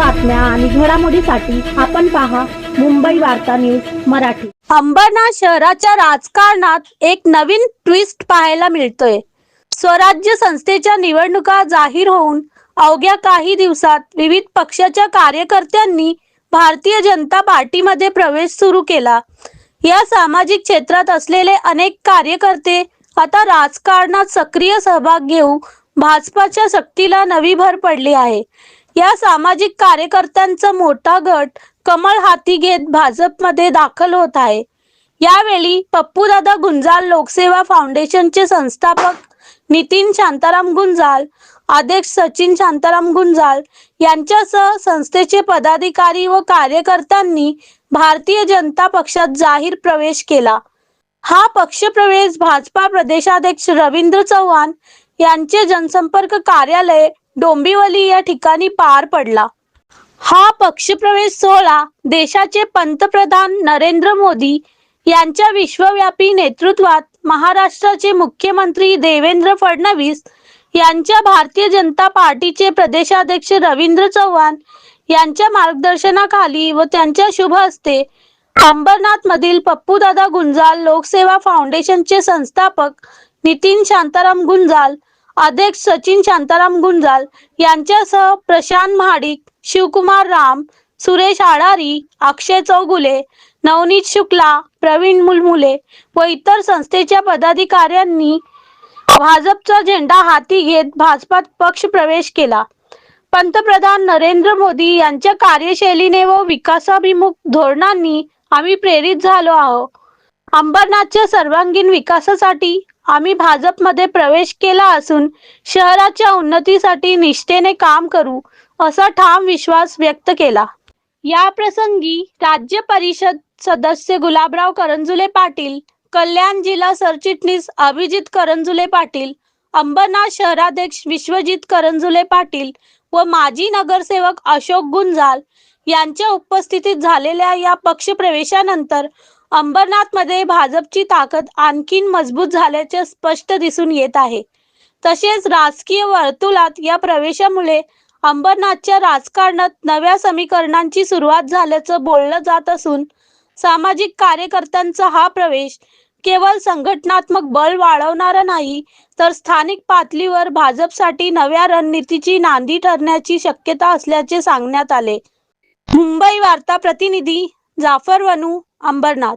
बातम्या आणि घडामोडीसाठी आपण पहा मुंबई वार्ता न्यूज मराठी. अंबरनाथ शहराच्या राजकारणात एक नवीन ट्विस्ट पाहायला मिळतोय. स्वराज्य संस्थेच्या निवडणुका जाहीर होऊन अवघ्या काही दिवसात विविध पक्षाच्या कार्यकर्त्यांनी भारतीय जनता पार्टीमध्ये प्रवेश सुरू केला. या सामाजिक क्षेत्रात असलेले अनेक कार्यकर्ते आता राजकारणात सक्रिय सहभाग घेऊ भाजपाच्या शक्तीला नवी भर पडली आहे. या सामाजिक कार्यकर्त्यांचा मोठा गट कमळ हाती घेत भाजपमध्ये दाखल होत आहे. यावेळी पप्पूदादा गुंजाल लोकसेवा फाउंडेशनचे संस्थापक नितीन शांताराम गुंजाल अध्यक्ष सचिन शांताराम गुंजाल यांच्यासह संस्थेचे पदाधिकारी व कार्यकर्त्यांनी भारतीय जनता पक्षात जाहीर प्रवेश केला. हा पक्षप्रवेश भाजपा प्रदेशाध्यक्ष रवींद्र चव्हाण यांचे जनसंपर्क कार्यालय डोंबिवली या ठिकाणी पार पडला. हा पक्षप्रवेश सोहळा देशाचे पंतप्रधान नरेंद्र मोदी यांच्या विश्वव्यापी नेतृत्वात महाराष्ट्राचे मुख्यमंत्री देवेंद्र फडणवीस यांच्या भारतीय जनता पार्टीचे प्रदेशाध्यक्ष रवींद्र चव्हाण यांच्या मार्गदर्शनाखाली व त्यांच्या शुभ हस्ते अंबरनाथ मधील पप्पूदादा गुंजाल लोकसेवा फाउंडेशनचे संस्थापक नितीन शांताराम गुंजाल अध्यक्ष सचिन शांताराम गुंजाल यांच्यासह प्रशांत महाडिक शिवकुमार राम सुरेश आडारी अक्षय चौगुले नवनीत शुक्ला प्रवीण मुलमुले व इतर संस्थेच्या पदाधिकाऱ्यांनी भाजपचा झेंडा हाती घेत भाजपात पक्ष प्रवेश केला. पंतप्रधान नरेंद्र मोदी यांच्या कार्यशैलीने व विकासाभिमुख धोरणांनी आम्ही प्रेरित झालो आहोत. अंबरनाथच्या सर्वांगीण विकासासाठी आम्ही भाजपमध्ये प्रवेश केला असून शहराच्या उन्नतीसाठी निष्ठेने काम करू असा ठाम विश्वास व्यक्त केला. या प्रसंगी राज्य परिषद सदस्य गुलाबराव करंजुले पाटील कल्याण जिल्हा सरचिटणीस अभिजित करंजुले पाटील अंबरनाथ शहराध्यक्ष विश्वजित करंजुले पाटील व माजी नगरसेवक अशोक गुंजाल यांच्या उपस्थितीत झालेल्या या पक्षप्रवेशानंतर अंबरनाथमध्ये भाजपची ताकद आणखीन मजबूत झाल्याचे स्पष्ट दिसून येत आहे. तसेच राजकीय वर्तुळात या प्रवेशामुळे अंबरनाथच्या राजकारणात नव्या समीकरणांची सुरुवात झाल्याचं बोललं जात असून सामाजिक कार्यकर्त्यांचा हा प्रवेश केवळ संघटनात्मक बळ वाढवणारा नाही तर स्थानिक पातळीवर भाजपसाठी नव्या रणनीतीची नांदी ठरण्याची शक्यता असल्याचे सांगण्यात आले. मुंबई वार्ता प्रतिनिधी जाफर वनू अंबरनाथ.